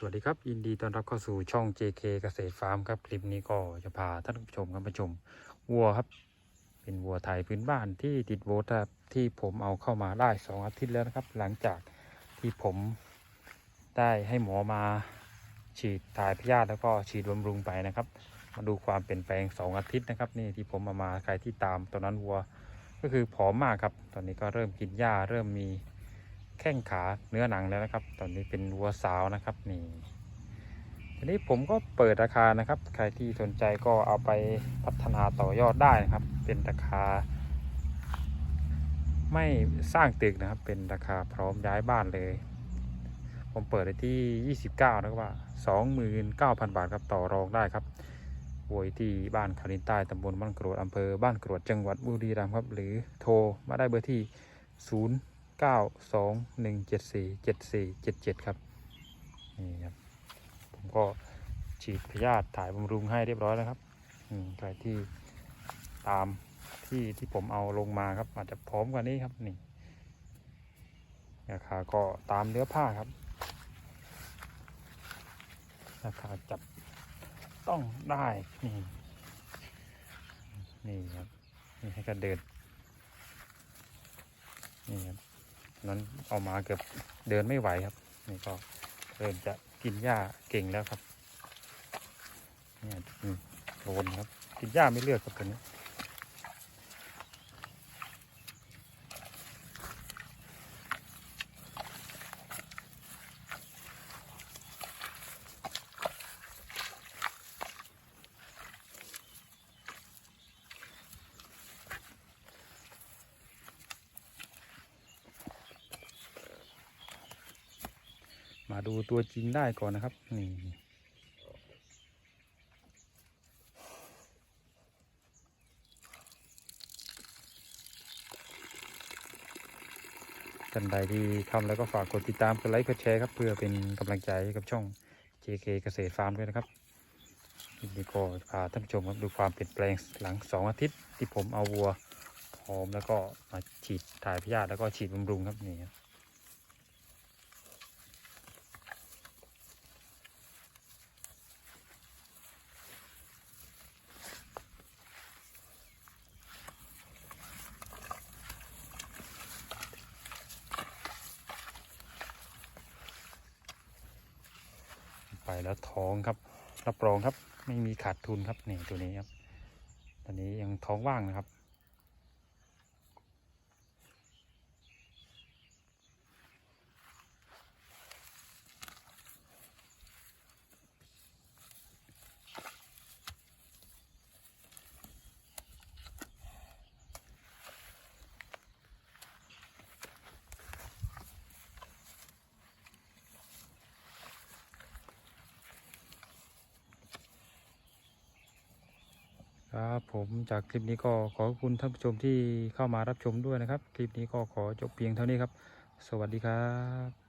สวัสดีครับ ยินดีต้อนรับเข้าสู่ช่อง JK เกษตรฟาร์มครับ คลิปนี้ก็จะพาท่านผู้ชมครับมาชมวัวครับ เป็นวัวไทยพื้นบ้านที่ติดโวตครับที่ผมเอาเข้ามาได้สองอาทิตย์แล้วนะครับ หลังจากที่ผมได้ให้หมอมาฉีดถ่ายพยาธิแล้วก็ฉีดบำรุงไปนะครับ มาดูความเปลี่ยนแปลงสองอาทิตย์นะครับนี่ที่ผมเอามาใครที่ตามตอนนั้นวัว ก็คือผอมมากครับ ตอนนี้ก็เริ่มกินหญ้าเริ่มมี แข้งขาเนื้อหนังแล้วนะครับ ตอนนี้เป็นวัวสาวนะครับนี่ทีนี้ผมก็เปิดราคานะครับ ใครที่สนใจก็เอาไปพัฒนาต่อยอดได้นะครับ เป็นราคา ไม่สร้างตึกนะครับ เป็นราคาพร้อมย้ายบ้านเลย ผมเปิดไว้ที่ 29 นะครับว่า 29,000 บาทครับต่อรองได้ครับโวยที่บ้านคารินใต้ตำบลบ้านกรวดอำเภอบ้านกรวดจังหวัดบุรีรัมย์ครับ หรือโทรมาได้เบอร์ที่ 0 9 2 1 7 4 7 4 7 7 ครับ นี่ครับ ผมก็ฉีดพยาธิถ่ายบำรุงให้เรียบร้อยแล้วครับใครที่ตามที่ที่ผมเอาลงมาครับ อาจจะพร้อมกว่านี้ครับนี่ราคาก็ตามเนื้อผ้าครับราคาจับต้องได้นี่นี่ครับนี่ให้กันเดินนี่ครับ นั้นเอามาเกือบเดินไม่ไหวครับ นี่ก็เริ่มจะกินหญ้าเก่งแล้วครับเนี่ยโดนครับ กินหญ้าไม่เลือกครับตัวนี้ มาดูตัวจริงได้ก่อนนะครับ นี่ท่านใดที่ทำแล้วก็ฝากกดติดตามกดไลค์กดแชร์ครับ เพื่อเป็นกำลังใจให้กับช่อง JK เกษตรฟาร์มด้วยนะครับนี่ก็พาท่านผู้ชมครับดูความเปลี่ยนแปลงหลังสองอาทิตย์ที่ผมเอาวัวพร้อมแล้วก็มาฉีดถ่ายพยาธิแล้วก็ฉีดบำรุงครับนี่ครับ ไปแล้วท้องครับ รับรองครับ ไม่มีขาดทุนครับนี่ตัวนี้ครับตอนนี้ยังท้องว่างนะครับ ครับผมจากคลิปนี้ก็ขอขอบคุณท่านผู้ชมที่เข้ามารับชมด้วยนะครับ คลิปนี้ก็ขอจบเพียงเท่านี้ครับ สวัสดีครับ